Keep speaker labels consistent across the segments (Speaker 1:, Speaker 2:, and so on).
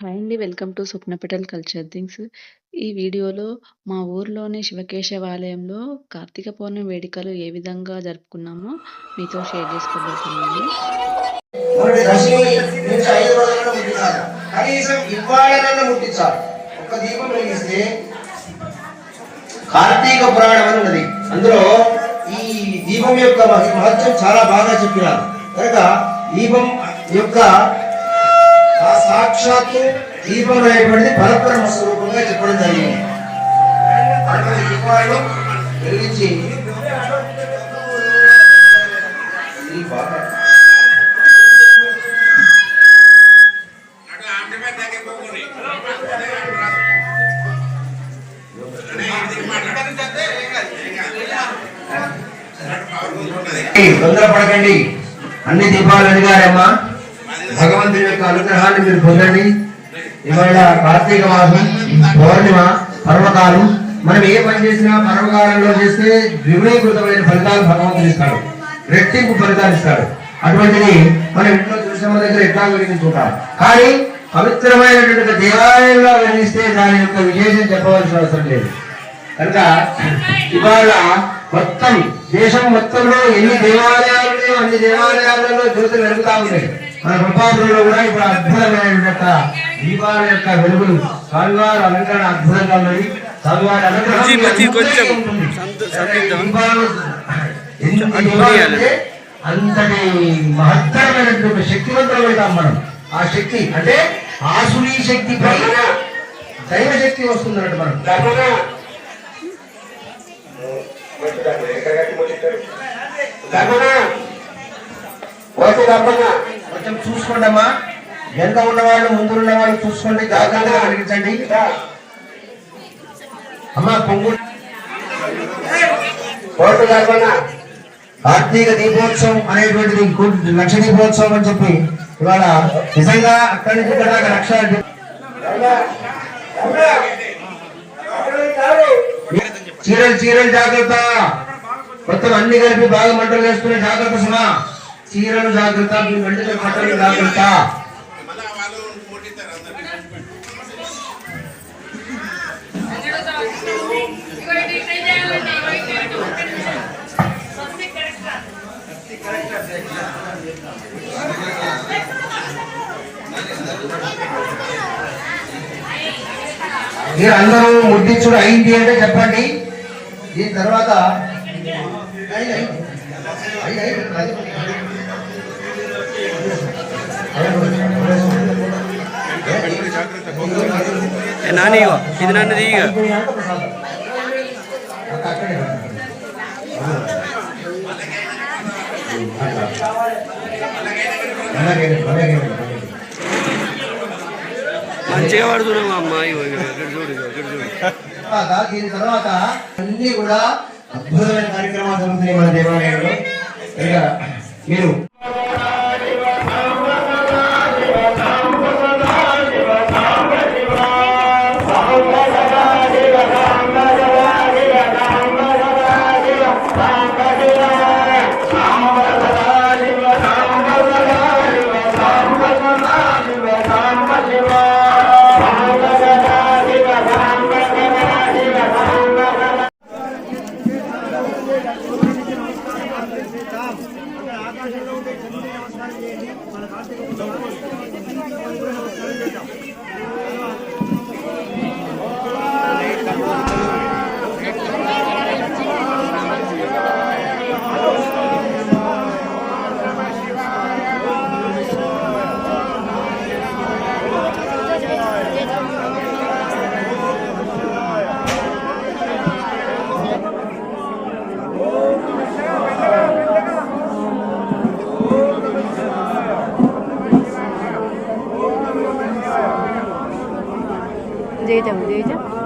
Speaker 1: Hi అండి. Welcome to స్వప్నపెటల్ culture things. ఈ వీడియోలో మా ఊర్లోని శివకేశవాలయంలో కార్తీక పౌర్ణమి వేడుకలు ఏ విధంగా జరుపుకున్నామో మీతో షేర్ చేసుకోబోతున్నాను.
Speaker 2: కార్తీక పురాణం అని ఉన్నది అందులో ఈ దీపం యొక్క మహత్యం చాలా బాగా చెప్పినారు కనుక దీపం యొక్క సాక్షాత్తు దీపం అనేటువంటిది పరబ్రహ్మ స్వరూపంగా చెప్పడం జరిగింది. అటువంటి దీపాలను వెలిగించి ఈ బాగా
Speaker 3: అటు ఆమె మీద తగ్గిపోకూడదు.
Speaker 2: తొందరపడకండి. అన్ని దీపాలు అడిగారమ్మా భగవంతుడి యొక్క అనుగ్రహాన్ని మీరు పొందండి. ఇవాళ కార్తీక మాసం పౌర్ణిమ పర్వకాలం మనం ఏ పని చేసినా పర్వకాలంలో చేస్తే ద్విగుణీకృతమైన ఫలితాలు భగవంతుడు ఇస్తాడు. రెట్టింపు ఫలితాలు ఇస్తాడు. అటువంటిది మనం ఇంట్లో చూసిన దగ్గర ఎట్లా వెలిగించుకుంటాం కానీ పవిత్రమైనటువంటి దేవాలయంలో వెలిగిస్తే దాని యొక్క విశేషం చెప్పవలసిన అవసరం లేదు. కనుక ఇవాళ మొత్తం దేశం మొత్తంలో ఎన్ని దేవాలయాలు అన్ని దేవాలయాలలో జ్యోతులు వెలుగుతా ఉన్నాయి. మన గొప్పాపురంలో కూడా ఇప్పుడు అద్భుతమైన యొక్క దీపాల యొక్క వెలుగులు స్వామివారి అలంకరణ అద్భుతంగా ఉన్నది స్వామివారి అలంకరణ
Speaker 4: అటు.
Speaker 2: అంటే అంతటి మహత్తరమైనటువంటి శక్తివంతమవుతాం మనం. ఆ శక్తి అంటే ఆసురీ శక్తి పైన దైవ శక్తి వస్తుందన్నట్టు మనం. కొంచెం చూసుకోండి అమ్మా వెనక ఉన్న వాళ్ళు ముందు ఉన్న వాళ్ళు చూసుకోండి జాగ్రత్తగా కలిగించండి అమ్మా పొంగు. కోర్టు గర్భన కార్తీక దీపోత్సవం అనేటువంటిది కు- లక్ష దీపోత్సవం అని చెప్పి ఇవాళ నిజంగా అక్కడి నుంచి ఇక్కడ దాకా లక్ష చీరలు చీరలు జాగ్రత్త. మొత్తం అన్ని కలిపి బాగా మంటలు వేసుకునే జాగ్రత్త సుమా. చీరలు జాగ్రత్త మీ మంటలు కట్టలు జాగ్రత్త. మీరు అందరూ ముద్దించుడు అయింది అంటే చెప్పండి. దీని తర్వాత అయింది, అయింది. అయింది, ఉంది. అలాగే అలాగే అలాగే
Speaker 4: మంచిగా పడుతున్నావు అమ్మ ఇగో ఇగో, ఇక్కడ చూడు ఇగో, ఇక్కడ చూడు
Speaker 2: తర్వాత దీని తర్వాత అన్ని కూడా అద్భుతమైన కార్యక్రమాలు జరుగుతున్నాయి మన దేవాలయంలో ఇక మీరు
Speaker 5: 对
Speaker 6: 게이 제.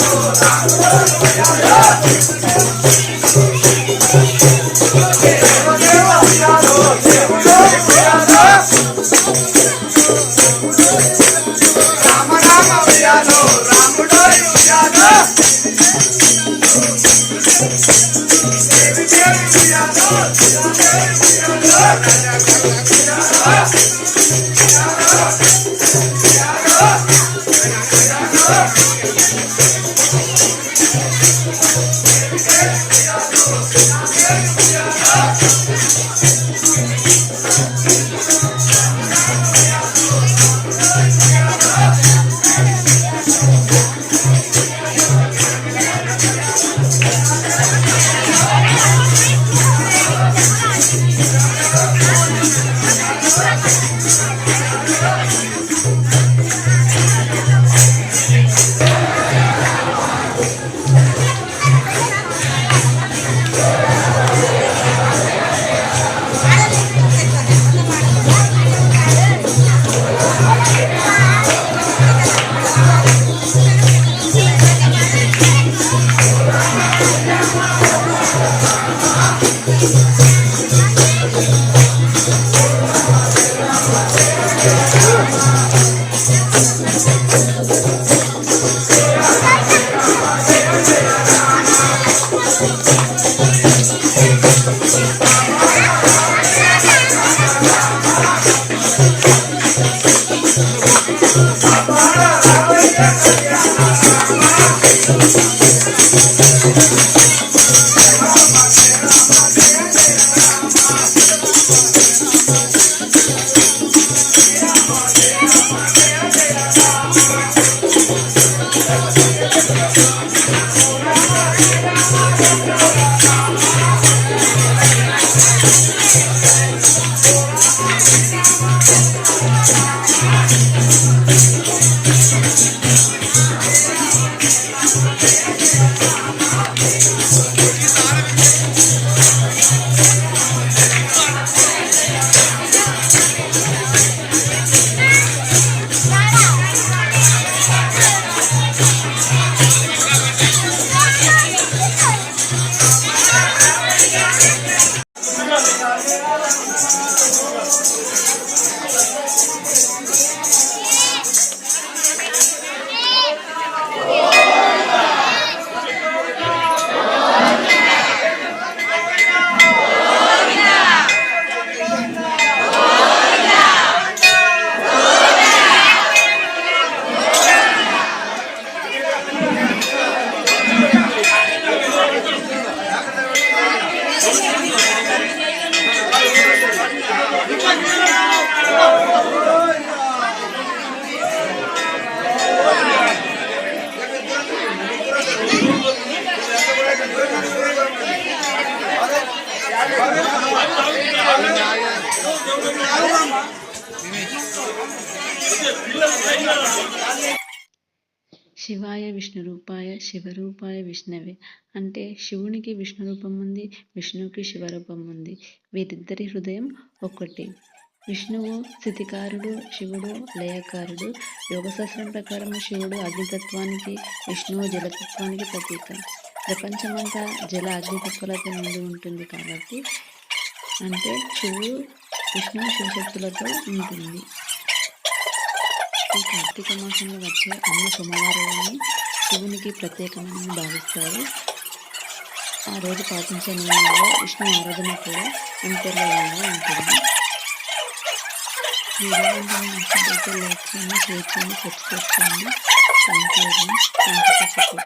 Speaker 6: Yes. పోతుంది
Speaker 4: రామ్మా
Speaker 1: శివాయ విష్ణు రూపాయ శివరూపాయ విష్ణవే. అంటే శివునికి విష్ణు రూపం ఉంది విష్ణువుకి శివరూపం ఉంది. వీరిద్దరి హృదయం ఒక్కటి. విష్ణువు స్థితికారుడు శివుడు లయకారుడు. యోగశాస్త్రం ప్రకారం శివుడు అగ్నితత్వానికి విష్ణువు జలతత్వానికి ప్రతీక. ప్రపంచమంతా జల అగ్నితత్వాలతో నిండి ఉంటుంది కాబట్టి అంటే శివుడు విష్ణువు శివశక్తులతో ఉంటుంది. ఈ కార్తీక మాసంలో వచ్చే అన్ని సోమవారాలని శివునికి ప్రత్యేకమని భావిస్తారు. ఆ రోజు పాటించే నియమాల్లో విష్ణు ఆరాధన కూడా అంతర్భాగంగా ఉంటుంది. వీడియో కనుక మీకు నచ్చినట్లయితే లైక్ చేయండి షేర్ చేయండి సబ్స్క్రైబ్ చేయండి థ్యాంక్ యూ థ్యాంక్ యూ